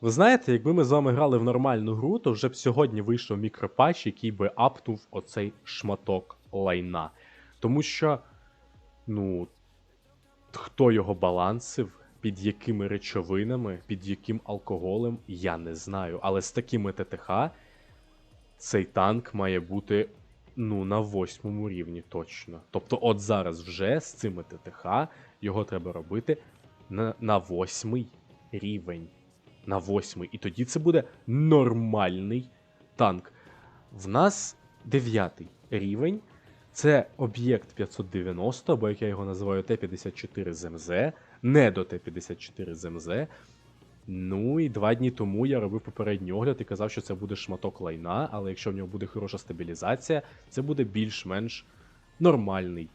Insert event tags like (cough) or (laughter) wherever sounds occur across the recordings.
Ви знаєте, якби ми з вами грали в нормальну гру, то вже б сьогодні вийшов мікропатч, який би апнув оцей шматок лайна. Тому що, ну, хто його балансив, під якими речовинами, під яким алкоголем, я не знаю. Але з такими ТТХ цей танк має бути ну, на восьмому рівні точно. Тобто, от зараз вже з цими ТТХ його треба робити на, на восьмий рівень. На восьмий. І тоді це буде нормальний танк. В нас дев'ятий рівень. Це об'єкт 590, або як я його називаю Т-54 ЗМЗ, не до Т-54 ЗМЗ. Ну і два дні тому я робив попередній огляд і казав, що це буде шматок лайна, але якщо в нього буде хороша стабілізація, це буде більш-менш нормальний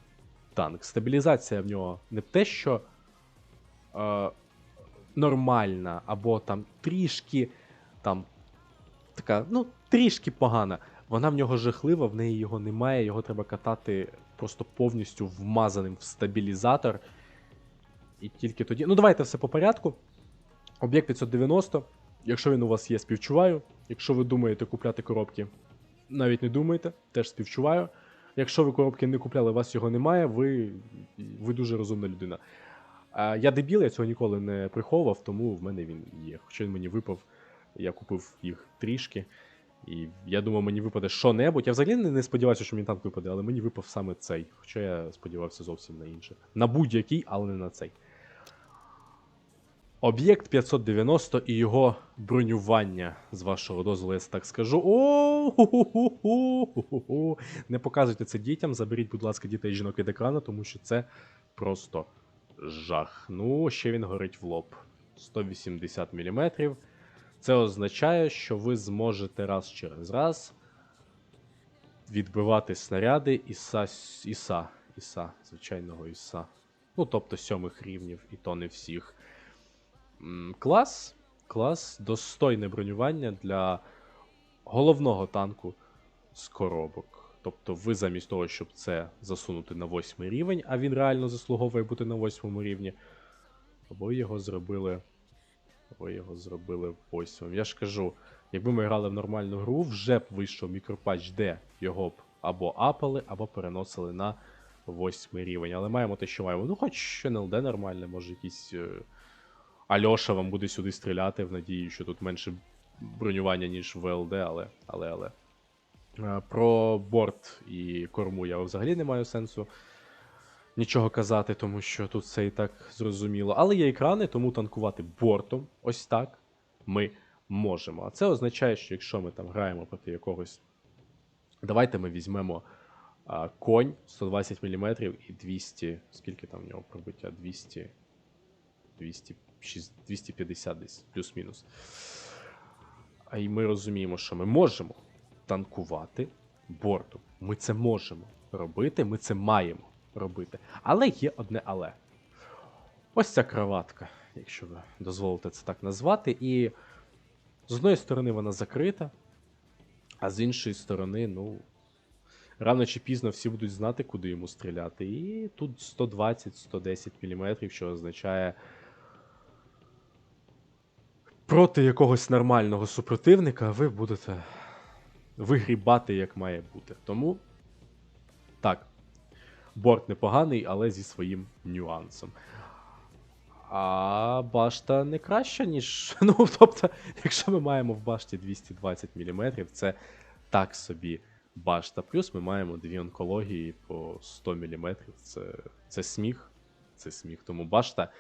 танк. Стабілізація в нього не те, що е, нормальна, або там трішки там така, ну, трішки погана. Вона в нього жахлива, в неї його немає, його треба катати просто повністю вмазаним в стабілізатор. І тільки тоді. Ну, давайте все по порядку. Об'єкт 590. Якщо він у вас є, співчуваю. Якщо ви думаєте купляти коробки, навіть не думайте, теж співчуваю. Якщо ви коробки не купляли, у вас його немає, ви, ви дуже розумна людина. Я дебіл, я цього ніколи не приховував, тому в мене він є. Хоча він мені випав, я купив їх трішки. І я думав, мені випаде що-небудь. Я взагалі не сподівався, що мені танк випаде, але мені випав саме цей. Хоча я сподівався зовсім на інше. На будь-який, але не на цей. Об'єкт 590 і його бронювання, з вашого дозволу, я так скажу. О. Не показуйте це дітям, заберіть, будь ласка, дітей жінок від екрану, тому що це просто жах. Ну, ще він горить в лоб. 180 мм. Це означає, що ви зможете раз через раз відбивати снаряди іса, іса, іса, звичайного іса. Ну, тобто сьомих рівнів, і то не всіх. Клас. Клас. Достойне бронювання для головного танку з коробок. Тобто, ви замість того, щоб це засунути на восьмий рівень, а він реально заслуговує бути на восьмому рівні, ви його зробили. Ви його зробили восьмим. Я ж кажу, якби ми грали в нормальну гру, вже б вийшов мікропатч, де його б або апали, або переносили на восьмий рівень. Але маємо те, що маємо. Ну, хоч НЛД нормальне, може якийсь е, Альоша вам буде сюди стріляти в надії, що тут менше бронювання, ніж в ЛД, але. але, але. Е, Про борт і корму я взагалі не маю сенсу нічого казати, тому що тут все і так зрозуміло. Але є екрани, тому танкувати бортом, ось так, ми можемо. А це означає, що якщо ми там граємо проти якогось. Давайте ми візьмемо а, конь 120 мм і 200. Скільки там в нього пробиття? 200. 200 250 десь, плюс-мінус. І ми розуміємо, що ми можемо танкувати бортом. Ми це можемо робити, ми це маємо робити. Але є одне але. Ось ця кроватка, якщо ви дозволите це так назвати. І з одної сторони вона закрита, а з іншої сторони, ну. Рано чи пізно всі будуть знати, куди йому стріляти. І тут 120-110 мм, що означає. Проти якогось нормального супротивника ви будете вигрібати, як має бути. Тому так, борт непоганий, але зі своїм нюансом. А башта не краща, ніж. (laughs) Ну, тобто, якщо ми маємо в башті 220 мм, це так собі башта. Плюс ми маємо дві онкології по 100 мм. Це, це сміх. Це сміх. Тому башта.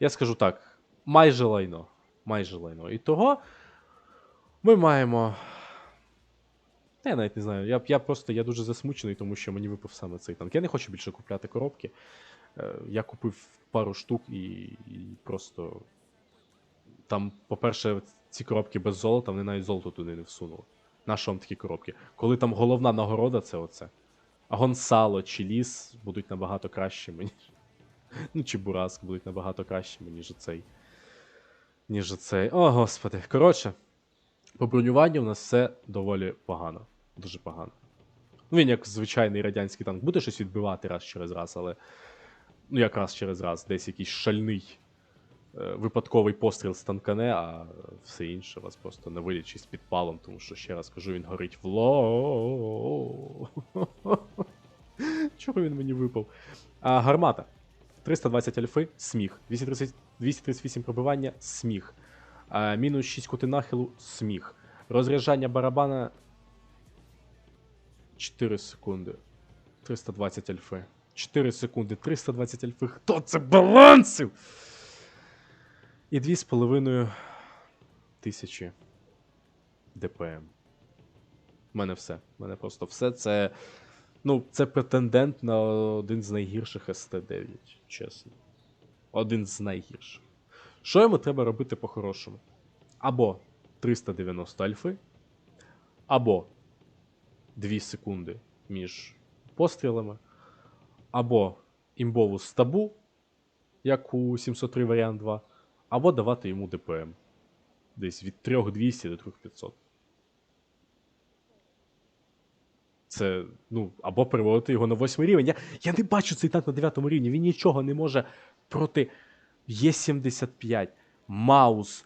Я скажу так, майже лайно. Майже лайно. І того ми маємо. Та Я навіть не знаю. Я, я просто я дуже засмучений, тому що мені випав саме цей танк. Я не хочу більше купляти коробки. Е, Я купив пару штук і, і просто. Там, по-перше, ці коробки без золота, вони навіть золото туди не всунули. На що вам такі коробки? Коли там головна нагорода, це оце. А Гонсало чи ліс будуть набагато кращими, ніж. Ну, чи Бураск будуть набагато кращими, ніж оцей. Ніж оцей. О, господи. Коротше, по бронюванню у нас все доволі погано. Дуже погано. Ну, він як звичайний радянський танк буде щось відбивати раз через раз, але. Ну, як раз через раз, десь якийсь шальний е, випадковий постріл станкане, а все інше вас просто на вилічі з підпалом, тому що ще раз кажу, він горить в ло. (laughs) Чого він мені випав? А, гармата. 320 альфи, сміх. 230, 238 пробивання, сміх. А, мінус 6 кути нахилу, сміх. Розряджання барабана 4 секунди. 320 альфи. 4 секунди, 320 альфи. Хто це балансив? І 2,5 тисячі ДПМ. У мене все. У мене просто все. Це. Ну, це претендент на один з найгірших СТ-9, чесно. Один з найгірших. Що йому треба робити по-хорошому? Або 390 альфи, або 2 секунди між пострілами, або імбову стабу, як у 703 варіант 2, або давати йому ДПМ. Десь від 3200 до 3500. Це, ну, або переводити його на 8 рівень. Я, я не бачу цей танк на 9 рівні. Він нічого не може проти Є75, Маус,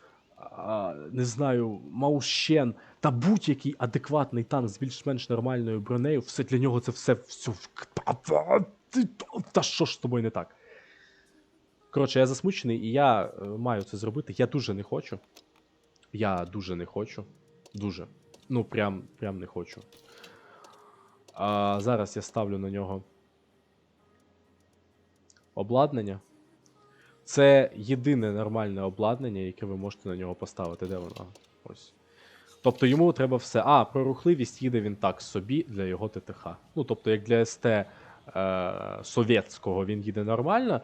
не знаю, Маущен та будь-який адекватний танк з більш-менш нормальною бронею. Все для нього це все. все та що ж з тобою не так? Коротше, я засмучений і я е, маю це зробити. Я дуже не хочу. Я дуже не хочу. Дуже. Ну, прям, прям не хочу. А зараз я ставлю на нього обладнання. Це єдине нормальне обладнання, яке ви можете на нього поставити. Де воно? Ось. Тобто йому треба все. А, про рухливість їде він так собі для його ТТХ. Ну, тобто, як для СТ е, совєтського він їде нормально,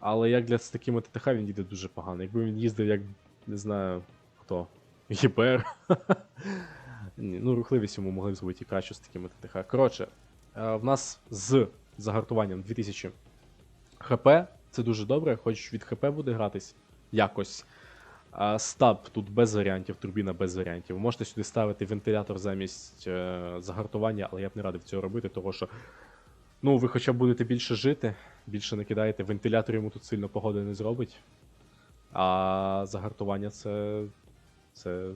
але як для з такими ТТХ він їде дуже погано. Якби він їздив, як не знаю хто. ЄБР. (laughs) Ну, рухливість йому могли б зробити і краще з такими ТТХ. Коротше, е, в нас з загартуванням 2000 ХП. Це дуже добре, хоч від ХП буде гратись якось. А, стаб тут без варіантів, турбіна без варіантів. Ви можете сюди ставити вентилятор замість е, загартування, але я б не радив цього робити, тому що ну, ви хоча б будете більше жити, більше не кидаєте. Вентилятор йому тут сильно погоди не зробить. А загартування це. це.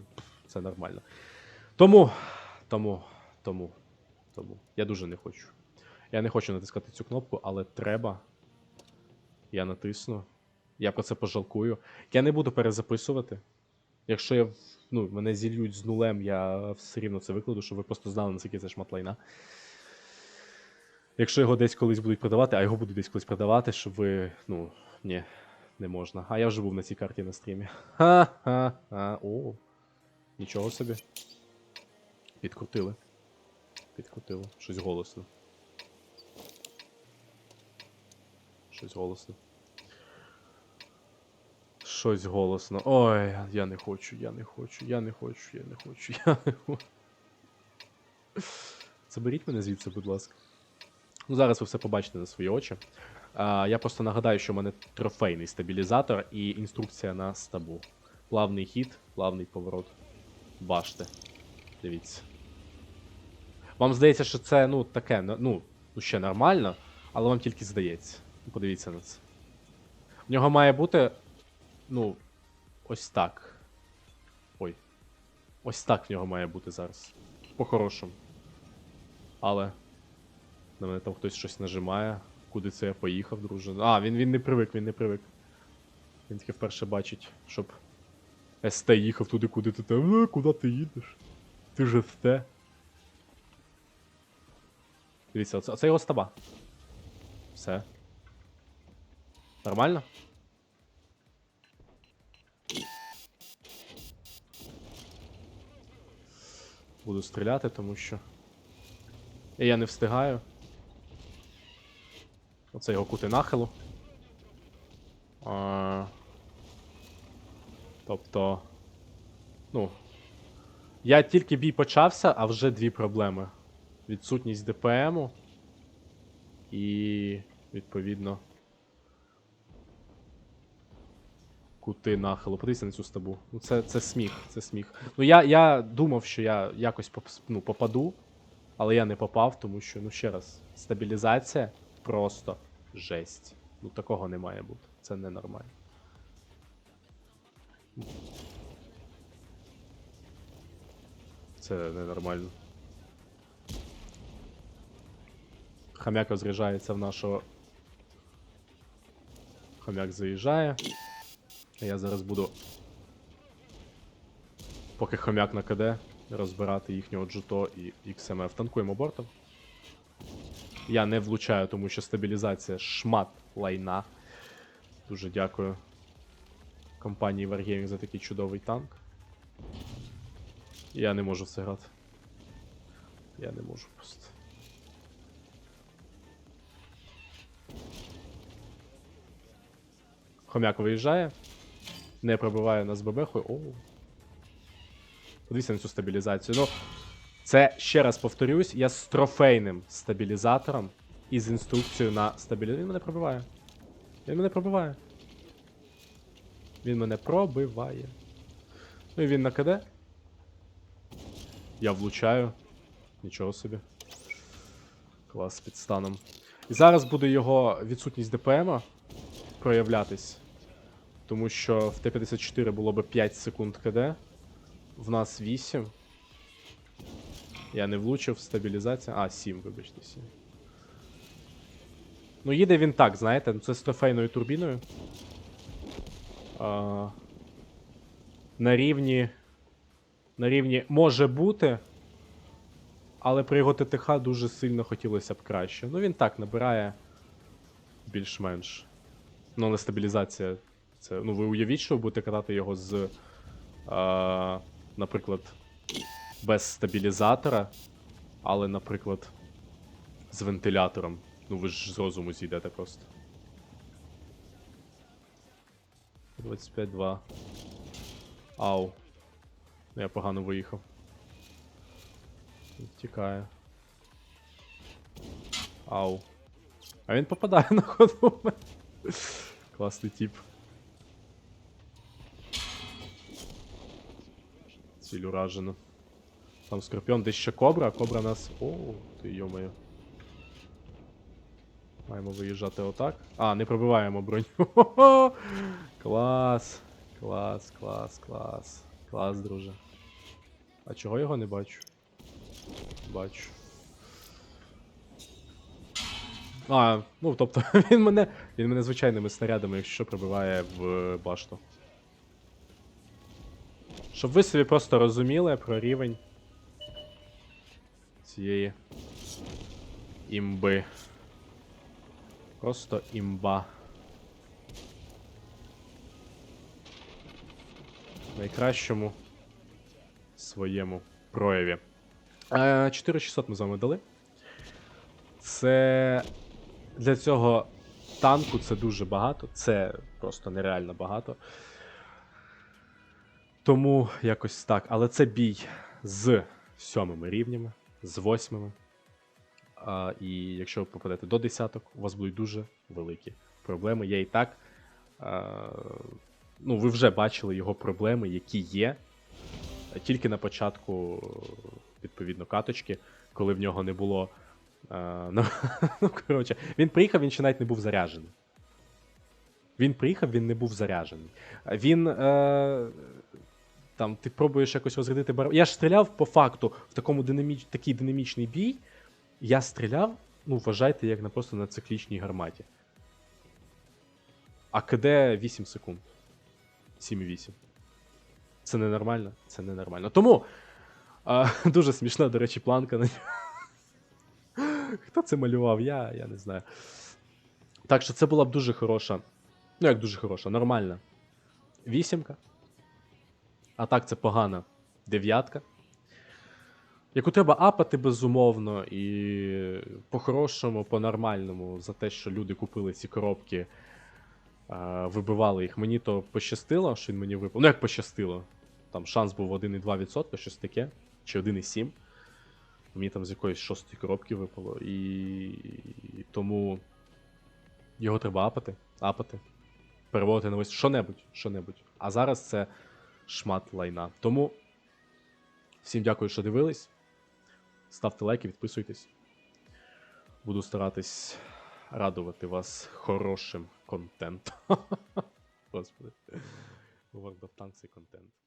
це нормально. Тому, тому, тому, тому. Я дуже не хочу. Я не хочу натискати цю кнопку, але треба. Я натисну. Я про це пожалкую. Я не буду перезаписувати. Якщо я ну, мене зільють з нулем, я все рівно це викладу, щоб ви просто знали, наскільки це шмат лайна. Якщо його десь колись будуть продавати, а його будуть десь колись продавати, щоб ви. Ну, ні, не можна. А я вже був на цій карті на стрімі. Ха-ха-ха. О. Нічого собі. Підкрутили. Підкрутили. Щось голосно. Щось голосно. Щось голосно. Ой, я не хочу, я не хочу, я не хочу, я не хочу, я не хочу. Заберіть мене звідси, будь ласка. Ну, зараз ви все побачите на свої очі. А, я просто нагадаю, що в мене трофейний стабілізатор і інструкція на стабу. Плавний хід, плавний поворот. Башти. Дивіться. Вам здається, що це, ну, таке, ну, ну, ще нормально, але вам тільки здається. Ну, Подивіться на це. В нього має бути. Ну, ось так. Ой. Ось так в нього має бути зараз. По-хорошому. Але. На мене там хтось щось нажимає. Куди це я поїхав, друже? А, він, він не привик, він не привик. Він таки вперше бачить, щоб СТ їхав туди, куди ти там. «Е, Куди ти їдеш? Ти ж СТ. Дивіться, оце, оце його стаба. Все. Нормально? Буду стріляти, тому що. Я не встигаю. Оце його кути нахилу. А... Тобто. Ну. Я тільки бій почався, а вже дві проблеми. Відсутність ДПМу. І. Відповідно. Кути нахилу. Подивіться на цю стабу. Ну це, це сміх, це сміх. Ну я, я думав, що я якось ну, попаду, але я не попав, тому що, ну ще раз, стабілізація просто жесть. Ну такого не має бути. Це ненормально. Це ненормально. Хам'як розряджається в нашого. Хам'як заїжджає. Я зараз буду. Поки хомяк на КД, розбирати їхнього джуто і XMF. Танкуємо бортом. Я не влучаю, тому що стабілізація шмат лайна. Дуже дякую компанії Wargaming за такий чудовий танк. Я не можу в це грати. Я не можу просто. Хомяк виїжджає. Не пробиває нас бебехою. Оу. Подивіться на цю стабілізацію. Ну, це ще раз повторюсь, я з трофейним стабілізатором і з інструкцією на стабілізацію. Він мене пробиває. Він мене пробиває. Він мене пробиває. Ну і він на КД. Я влучаю. Нічого собі. Клас з підстаном. І зараз буде його відсутність ДПМа проявлятись. Тому що в Т-54 було би 5 секунд КД. В нас 8. Я не влучив, стабілізація. А, 7, вибачте, 7. Ну, їде він так, знаєте, це з трофейною турбіною. А, на рівні. На рівні може бути. Але при його ТТХ дуже сильно хотілося б краще. Ну, він так набирає більш-менш. Ну, але стабілізація. Це, ну, ви уявіть, що ви будете катати його з. А, наприклад, без стабілізатора, але, наприклад, з вентилятором. Ну, ви ж з розуму зійдете просто. 25-2. Ау. Ну, Я погано виїхав. Втікає. Ау. А він попадає (laughs) на ходу. Класний тип. Ціль уражена. Там скорпіон, десь ще кобра, а кобра нас. О, ти йомаю. Маємо виїжджати отак. А, не пробиваємо броню. (laughs) Клас. Клас, клас, клас. Клас, друже. А чого його не бачу? Бачу. А, ну тобто (laughs) він мене. Він мене звичайними снарядами, якщо що, пробиває в башту. Щоб ви собі просто розуміли про рівень цієї імби. Просто імба. Найкращому своєму прояві. Е, 4600 ми з вами дали. Це для цього танку це дуже багато. Це просто нереально багато. Тому якось так. Але це бій з сьомими рівнями, з восьмими. А, і якщо ви попадете до десяток, у вас будуть дуже великі проблеми. Я і так. А, ну, ви вже бачили його проблеми, які є. Тільки на початку, відповідно, каточки, коли в нього не було. А, ну, (laughs) ну, коротше, він приїхав, він ще навіть не був заряджений. Він приїхав, він не був заряджений. Він. Е, там ти пробуєш якось розрядити бар. Я ж стріляв по факту в такому динаміч... такий динамічний бій. Я стріляв, ну, вважайте, як на просто на циклічній гарматі. А КД 8 секунд. 7,8. Це ненормально? Це ненормально. Тому а, (laughs) дуже смішна, до речі, планка на. (laughs) Хто це малював? Я, я не знаю. Так що це була б дуже хороша. Ну, як дуже хороша, нормальна. Вісімка. А так це погана дев'ятка. Яку треба апати безумовно, і по-хорошому, по-нормальному, за те, що люди купили ці коробки, вибивали їх. Мені то пощастило, що він мені випав. Ну, як пощастило. Там шанс був 1,2%, щось таке, чи 1,7%. Мені там з якоїсь шостої коробки випало. І... і тому його треба апати, апати, переводити на ось що-небудь, що-небудь. А зараз це шмат лайна. Тому всім дякую, що дивились. Ставте лайки, підписуйтесь. Буду старатись радувати вас хорошим контентом. (laughs) Господи. World контент.